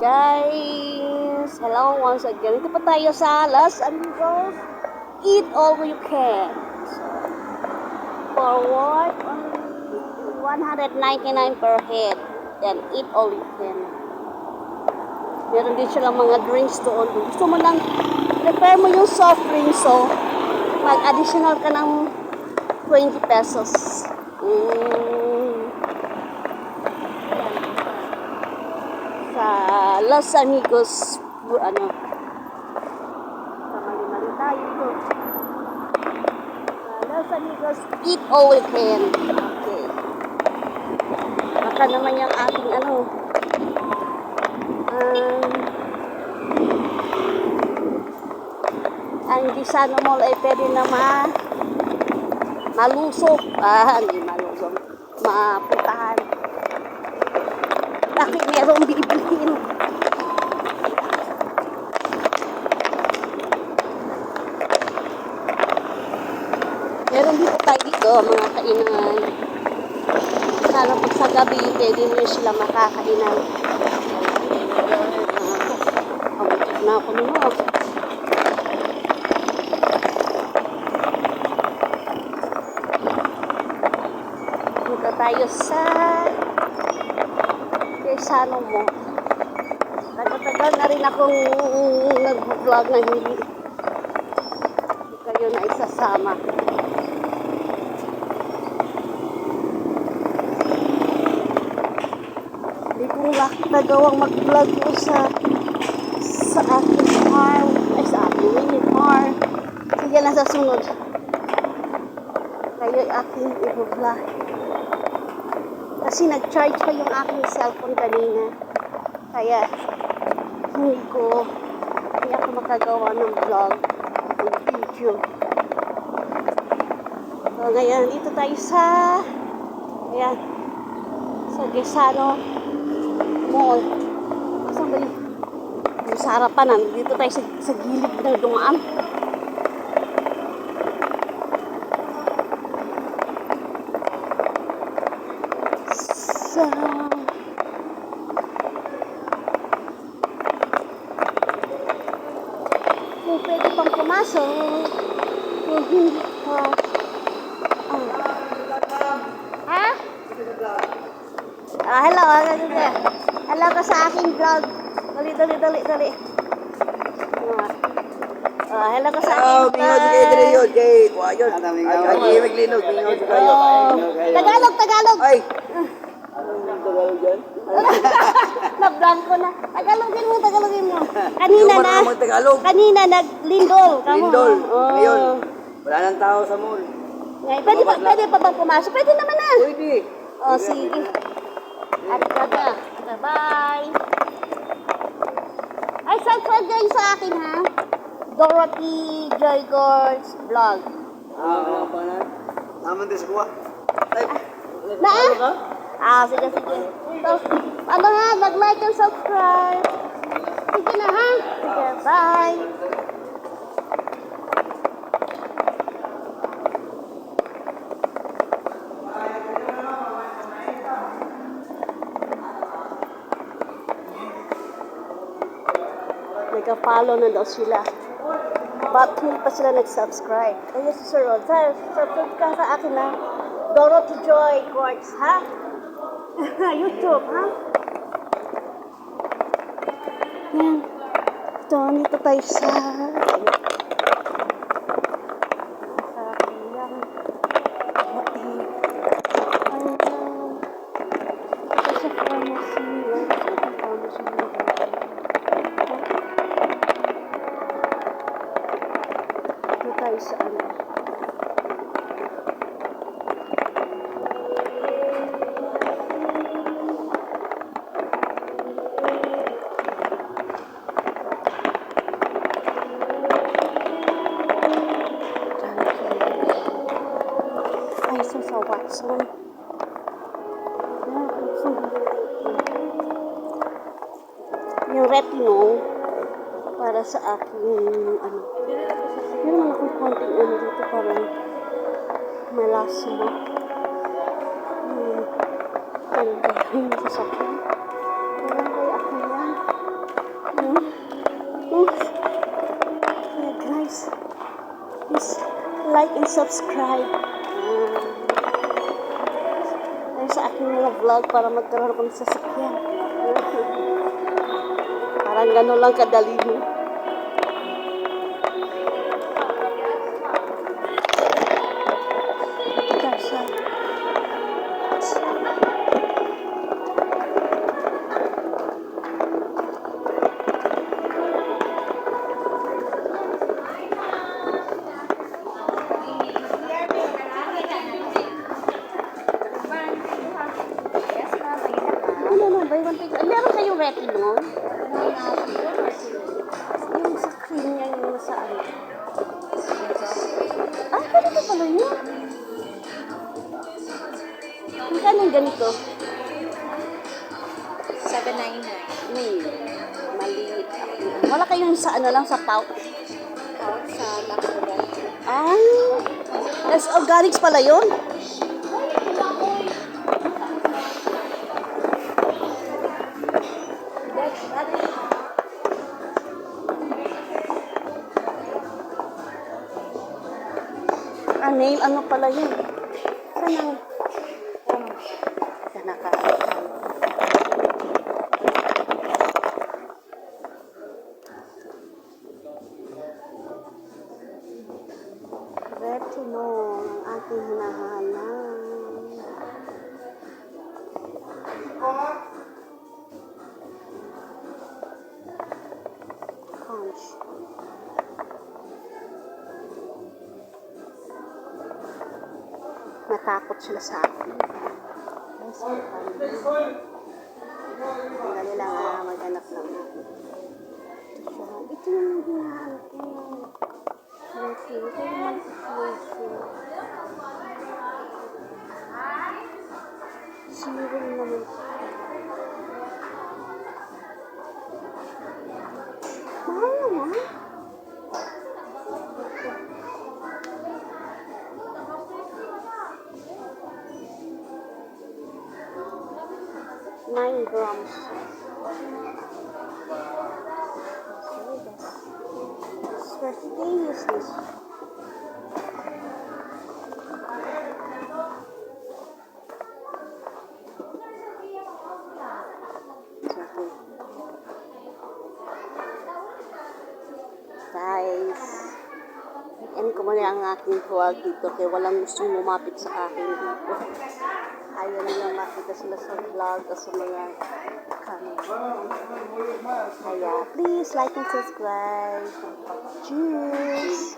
Guys, hello once again. Ito pa tayo sa Las Amigos. Eat all you can. So, for what? Only 199 per head. Then, eat all you can. Meron din silang mga drinks doon. Gusto mo lang, prepare mo yung soft drinks, so, mag-additional ka ng 20 pesos. Mm. Sa Los Amigos ano? Kamali-mali tayo ito sa Los Amigos eat all can. Okay. Baka naman yung ating ano? Um, ang Gisano Mall ay pwede na ma malusog ah hindi malusog maputahan bakit merong bibilhin? Meron dito tayo dito, mga kainan. Sana pag gabi, pwede mo sila makakainan. Uh, na ako nung Dito tayo sa Quezano mo. Tagal-tagal na rin akong nag-vlog na hindi hindi kayo na isasama. Hindi ko nakagawang mag-vlog ko sa sa aking farm, ay sa aking mini farm. Sige na sa sunod. Kayo ay aking i-vlog. Kasi nag-charge pa yung aking cellphone kanina. Kaya, hindi ko, hindi ako makagawa ng vlog, ng video. So, ngayon, dito tayo sa, ayan, sa Gesano Mall. Saan ba sa harapan, dito tayo sa, sa gilid ng dumaan. So, kung pwede pang pumasok, kung hindi pa, ah. Ha? Ah, hello, ah, ganun ka. Sa aking vlog. Dali, dali, dali, dali. Ah, Ah, hello ka sa Hello, aking mingaw si kayo dire yun. Kay, kuha yun. Ay, ay, maglinog, mingaw si kayo. Oh, Tagalog, Tagalog. Ay! Anong Tagalog dyan? Na-vlog ko na. Tagalogin mo, Tagalogin mo. Kanina na. Kanina nag-lindol. Kamo. Lindol. Oh. Ngayon, wala nang tao sa mall. Ngayon, pwede pa, pwede pa bang pumasok? Pwede naman na. Pwede. Oh, sige. Arigato. Bye. Ay, subscribe kayo sa akin, ha? Dorothy Joy Girls Vlog. Ah, ano pa na? Naman din sa kuha. Ay, Na? Ah, sige, sige. So, ano ha? Mag-like and subscribe. Sige na, ha? Sige, bye. Nagka-follow na daw sila. But hindi pa sila nag-subscribe. Kaya si Sir Rod, Sir, subscribe ka sa akin na Dorothy Joy Quartz, ha? YouTube, ha? Yan. Ito, dito tayo. Sa Dito tayo sa ano. Ay, so sa Watson. Yung retinol para sa aking ano. Meron man akong konting ano dito para malasa mo. Hmm. Ano ba yung sasakyan? Meron kaya ako yan. Hmm. Guys, please like and subscribe. Hmm. Ayun sa aking mga vlog para magkaroon ko ng sasakyan. Parang gano'n lang kadali mo. Ganito pala yun. Magkano yung ganito? 799. May maliit. Wala kayong sa ano lang sa pouch. Out sa Lakura. Ah, that's organics pala yun. Ah, nail, ano pala yun? Saan ang... Saan naka... Retinol, ang ating hinahanap. Natakot sila sa akin. Ang dali lang ah, maghanap lang. Ito, yung hinahanap ko. Coffee. Ito 9 grams. Okay, that's first day use this. Guys, end ko muna ang aking huwag dito kaya walang gusto lumapit sa akin dito ayaw nila makita sila sa vlog o sa mga comment. Kaya, please like and subscribe. Cheers!